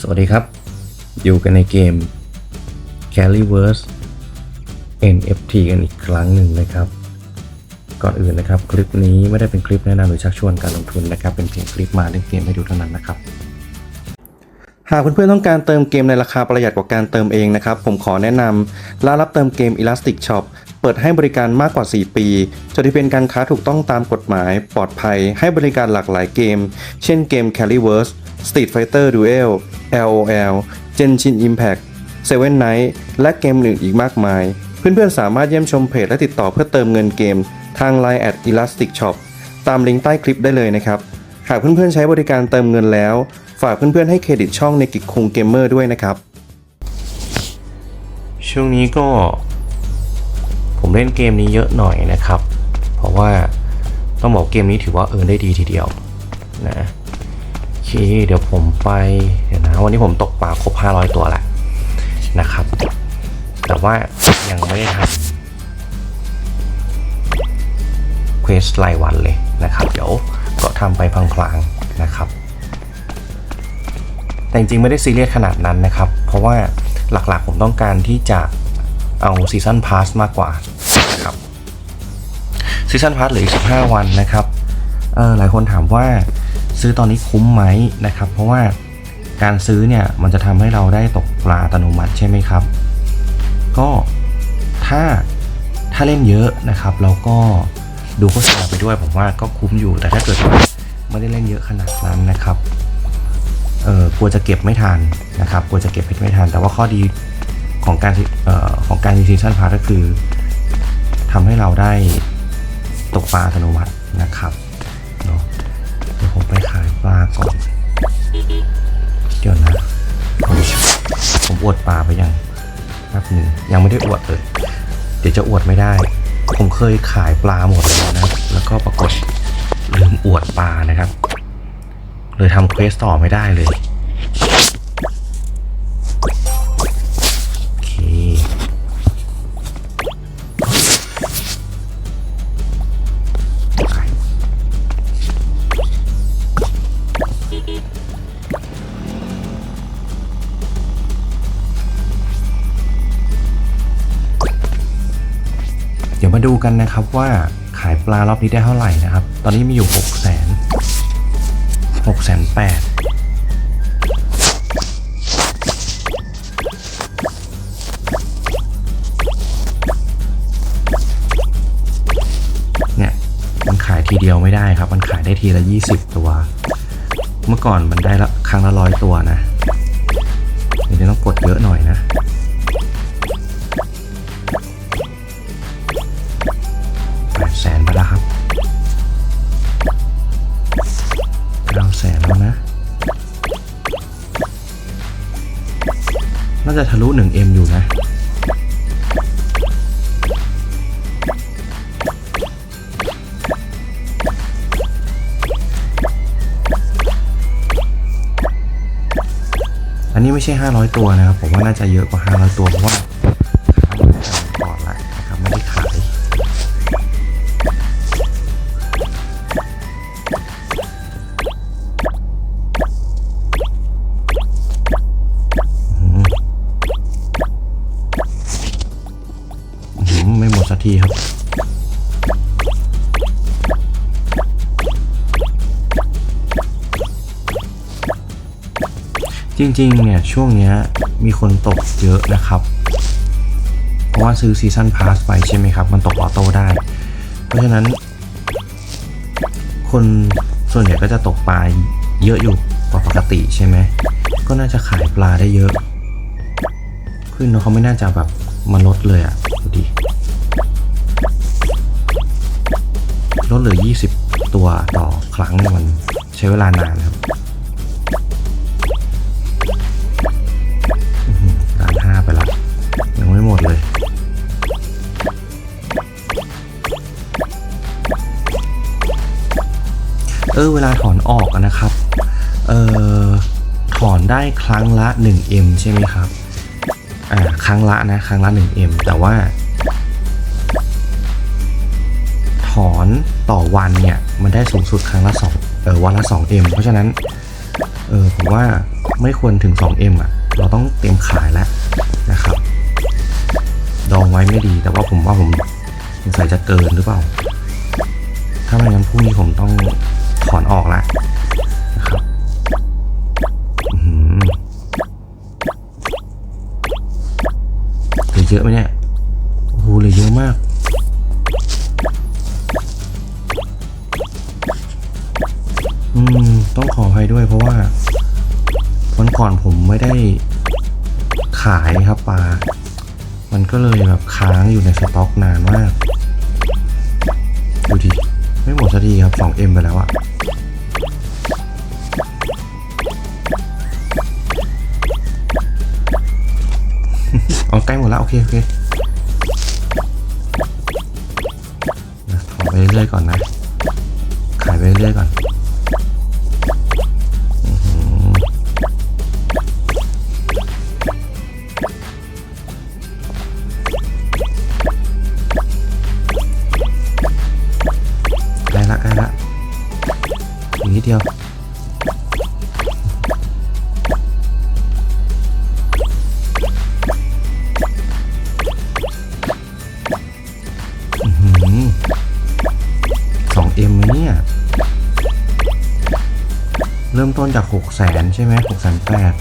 สวัสดีครับ อยู่กันในเกม Carryverse NFT กันอีกครั้งหนึ่งนะครับ ก่อนอื่นนะครับ คลิปนี้ไม่ได้เป็นคลิปแนะนำหรือชักชวนการลงทุนนะครับ เป็นเพียงคลิปมาเล่นเกมให้ดูเท่านั้นนะครับ หากเพื่อนๆต้องการเติมเกมในราคาประหยัดกว่าการเติมเองนะครับ ผมขอแนะนำร้านรับเติมเกม Elastic Shop เปิดให้บริการมากกว่า 4 ปีจดทะเบียนการค้าถูกต้องตามกฎหมาย ปลอดภัย ให้บริการหลากหลายเกม เช่นเกม Carryverse Street Fighter Duel LOL Genshin Impact Seven Night และเกมอื่นอีกมากมาย เพื่อนๆ สามารถเยี่ยมชมเพจและติดต่อเพื่อเติมเงินเกม ทาง Line at Elastic Shop ตามลิงก์ใต้คลิปได้เลยนะครับ หากเพื่อนๆ ใช้บริการเติมเงินแล้ว ฝากเพื่อนๆ ให้เครดิตช่องในกิจคุงเกมเมอร์ด้วยนะครับ ช่วงนี้ก็ผมเล่นเกมนี้เยอะหน่อยนะครับ เพราะว่าต้องบอกเกมนี้ถือว่าเออได้ดีทีเดียวนะ เคเดี๋ยวผมไปเดี๋ยวนะวันนี้ผมตกปลาครบ 500 ตัวแล้วนะครับ แต่ว่ายังไม่ได้ทำเควสรายวันเลยนะครับ เดี๋ยวก็ทำไปพลางๆนะครับ แต่จริงๆไม่ได้ซีเรียสขนาดนั้นนะครับ เพราะว่าหลักๆผมต้องการที่จะเอาซีซันพาสมากกว่านะครับซีซันพาสเหลืออีก15 วันนะครับหลายคนถามว่า ซื้อตอนนี้คุ้มไหมนะครับ เพราะว่าการซื้อเนี่ยมันจะทำให้เราได้ตกปลาอัตโนมัติใช่ไหมครับ ก็ถ้าถ้าเล่นเยอะนะครับเราก็ดูโฆษณาไปด้วยผมว่าก็คุ้มอยู่ แต่ถ้าเกิดว่าไม่ได้เล่นเยอะขนาดนั้นนะครับเออกลัวจะเก็บไม่ทันนะครับกลัวจะเก็บไม่ทัน แต่ว่าข้อดีของการเอ่อของการมีซีซันพาร์ก็คือทำให้เราได้ตกปลาอัตโนมัตินะครับ ก่อน เดี๋ยวนะ ผมอวดปลาไปยังแป๊บหนึ่งยังไม่ได้อวดเลย เดี๋ยวจะอวดไม่ได้ ผมเคยขายปลาหมดแล้วนะ แล้วก็ปรากฏลืมอวดปลานะครับ เลยทำเควสต่อไม่ได้เลย เดี๋ยวมาดูกันนะครับว่าขายปลารอบนี้ได้เท่าไหร่นะครับ ตอนนี้มีอยู่6 0 0 0 0หกแสนแปดเนี่ยมันขายทีเดียวไม่ได้ครับ มันขายได้ทีละยี่สิบตัว เมื่อก่อนมันได้ละครั้งละร้อยตัวนะเดี๋ยวต้องกดเยอะหน่อยนะ จะทะลุ 1M อยู่นะ อันนี้ไม่ใช่ 500 ตัวนะครับ ผมว่าน่าจะเยอะกว่า 500 ตัวเพราะว่า ทีครับ จริงๆ เนี่ย ช่วงนี้มีคนตกเยอะนะครับ เพราะว่าซื้อซีซันพาสไปใช่ไหมครับ มันตกออโต้ได้ เพราะฉะนั้น คนส่วนใหญ่ก็จะตกปลาเยอะอยู่กว่าปกติใช่ไหม ก็น่าจะขายปลาได้เยอะ ขึ้นเนะเขาไม่น่าจะแบบมาลดเลยอะ่ะดูดิ ลดเหลือ 20 ตัวต่อครั้งมันใช้เวลานานครับอื้อหือล้านห้าไปละยังไม่หมดเลยเออเวลาถอนออกนะครับ เออถอนได้ครั้งละ 1M ใช่ไหมครับ อ่า ครั้งละนะ ครั้งละ 1M แต่ว่า ต่อวันเนี่ยมันได้สูงสุดครั้งละ2เออวันละ 2M เพราะฉะนั้นเออผมว่าไม่ควรถึง 2M อะ เราต้องเตรียมขายแล้วนะครับ ดองไว้ไม่ดี แต่ว่าผมว่าผมสงสัยจะเกินหรือเปล่า ถ้าไม่งั้นพรุ่งนี้ผมต้องถอนออกละ ก็เลยแบบค้างอยู่ในสต็อกนานมาก ดูดิ ไม่หมดสักทีครับ 2M ไปแล้วอะเอาใกล้หมดแล้ว โอเค โอเคถอไปเรื่อยๆก่อนนะ ขายไปเรื่อยๆก่อน เอ็มเนี่ย เริ่มต้นจากหกแสนใช่ไหมหกแสนแปด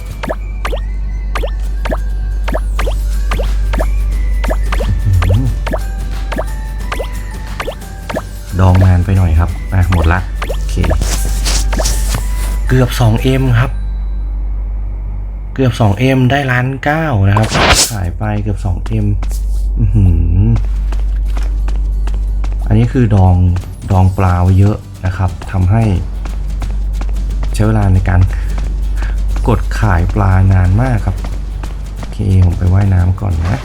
ดองนานไปหน่อยครับอะหมดละ โอเค เกือบ 2M ครับ เกือบ 2M ได้ล้านเก้านะครับ ขายไปเกือบ 2M อือหือ นนี้คือดองดองปลาไว้เยอะนะครับทำให้ใช้เวลาในการกดขายปลานานมากครับโอเคผมไปว่ายน้ำก่อนนะ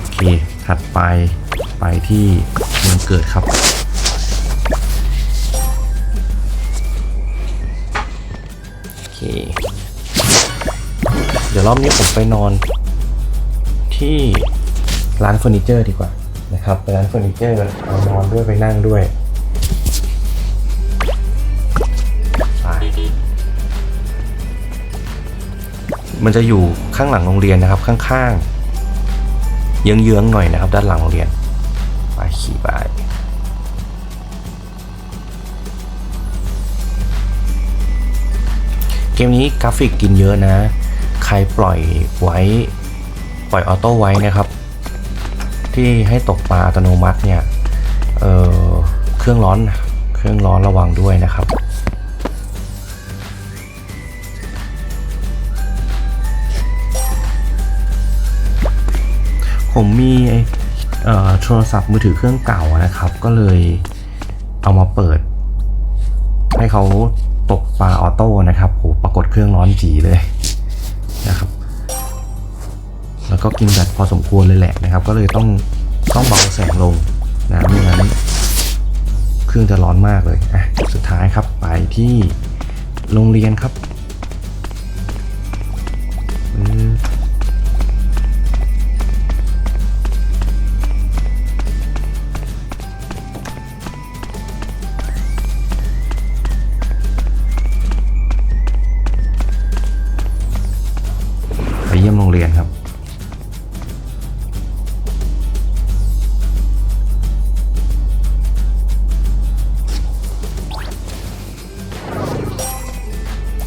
โอเคถัดไปไปที่เมืองเกิดครับ ยวรอบนี้ผมไปนอน ที่ร้านเฟอร์นิเจอร์ดีกว่านะครับไปร้านเฟอร์นิเจอร์ไปนอนด้วยไปนั่งด้วยไปมันจะอยู่ข้างหลังโรงเรียนนะครับ ข้างๆเยื้องๆหน่อยนะครับ ด้านหลังโรงเรียนไปขี่ไปเกมนี้กราฟิกกินเยอะนะ ใครปล่อยไว้ ปล่อยออโต้ไว้นะครับ ที่ให้ตกปลาอัตโนมัติเนี่ยเเครื่องร้อนเครื่องร้อนระวังด้วยนะครับผมมีโทรศัพท์มือถือเครื่องเก่านะครับ ก็เลยเอามาเปิด ให้เขาตกปลาออโต้นะครับโหปรากฏเครื่องร้อนจีเลย ก็กินแบตพอสมควรเลยแหละนะครับ ก็เลยต้องต้องเบาแสงลงนะไม่งั้นเครื่องจะร้อนมากเลยอะสุดท้ายครับไปที่โรงเรียนครับ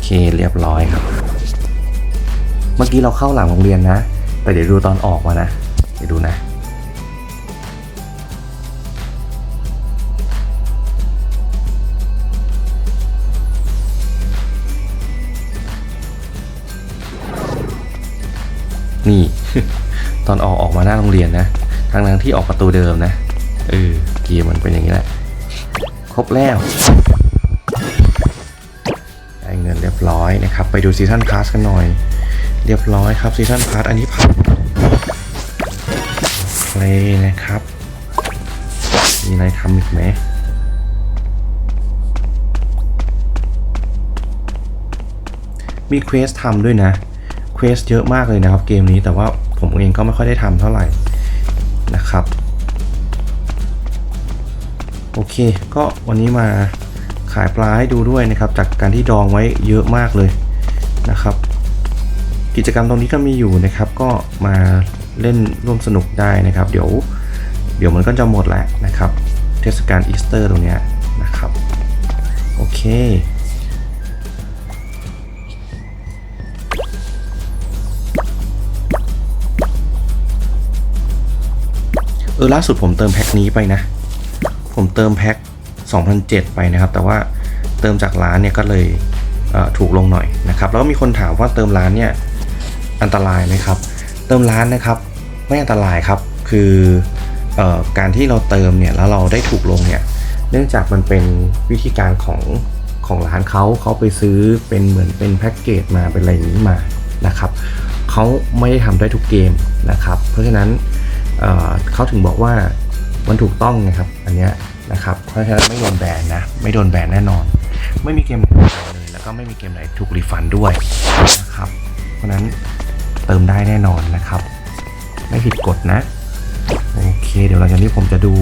เคเรียบร้อยครับ เมื่อกี้เราเข้าหลังโรงเรียนนะ แต่เดี๋ยวดูตอนออกมานะ เดี๋ยวดูนะนี่ ตอนออกออกมาหน้าโรงเรียนนะทางนั้นที่ออกประตูเดิมนะ เออ เกมมันเป็นอย่างนี้แหละ ครบแล้ว รียบร้อยนะครับ ไปดูซีซันพาสกันหน่อย เรียบร้อยครับซีซันพาสอันนี้ผ่านเลยนะครับ มีอะไรทำอีกไหมมีเควสทำด้วยนะเควสเยอะมากเลยนะครับเกมนี้แต่ว่าผมเองก็ไม่ค่อยได้ทำเท่าไหร่นะครับ โอเค ก็วันนี้มาายปลาให้ดูด้วยนะครับ จากการที่ดองไว้เยอะมากเลยนะครับ กิจกรรมตรงนี้ก็มีอยู่นะครับ ก็มาเล่นร่วมสนุกได้นะครับ เดี๋ยวเดี๋ยวมันก็จะหมดแหละนะครับ เทศกาลอีสเตอร์ตรงนี้นะครับ โอเคเออล่าสุดผมเติมแพ็คนี้ไปนะ ผมเติมแพ็ค 2007 ไปนะครับ แต่ว่าเติมจากร้านเนี่ยก็เลยเถูกลงหน่อยนะครับ แล้วก็มีคนถามว่าเติมร้านเนี่ยอันตรายไหมครับ เติมร้านนะครับไม่อันตรายครับ คืออการที่เราเติมเนี่ยแล้วเราได้ถูกลงเนี่ย เนื่องจากมันเป็นวิธีการของของร้านเขาเขาไปซื้อเป็นเหมือนเป็นแพ็กเกจมาเป็นอะไรนี้มานะครับเขาไม่ได้ทำได้ทุกเกมนะครับ เพราะฉะนั้นเเขาถึงบอกว่ามันถูกต้องนะครับ อันเนี้ย นะครับเพราะฉะนั้นไม่โดนแบนนะ ไม่โดนแบนแน่นอน ไม่มีเกมไหนแบนเลย แล้วก็ไม่มีเกมไหนถูกรีฟันด้วยนะครับ เพราะนั้นเติมได้แน่นอนนะครับ ไม่ผิดกฎนะ โอเค เดี๋ยวหลังจากนี้ผมจะดู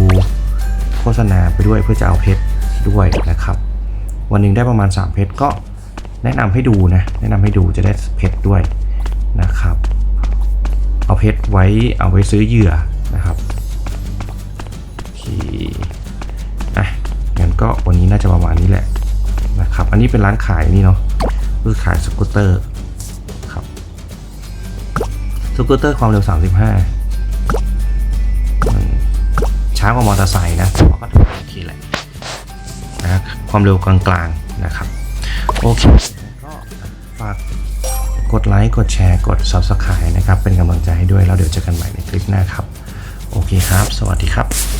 โฆษณาไปด้วยเพื่อจะเอาเพชรด้วยนะครับ วันหนึ่งได้ประมาณ 3 เพชรก็แนะนำให้ดูนะ แนะนำให้ดูจะได้เพชรด้วยนะครับ เอาเพชรไว้เอาไว้ซื้อเหยื่อนะครับโอเคอ่ ก็วันนี้น่าจะประมาณนี้แหละนะครับ อันนี้เป็นร้านขายนี่เนาะคือขายสกูตเตอร์ครับสกูตเตอร์ความเร็ว 35 ช้ากว่ามอเตอร์ไซค์นะแต่ว่าก็ถือว่าโอเคแหละนะความเร็วกลางๆนะครับ โอเคก็ฝากกดไลค์ กดแชร์ กด Subscribe นะครับ เป็นกำลังใจให้ด้วย แล้วเดี๋ยวเจอกันใหม่ในคลิปหน้าครับ โอเคครับ สวัสดีครับ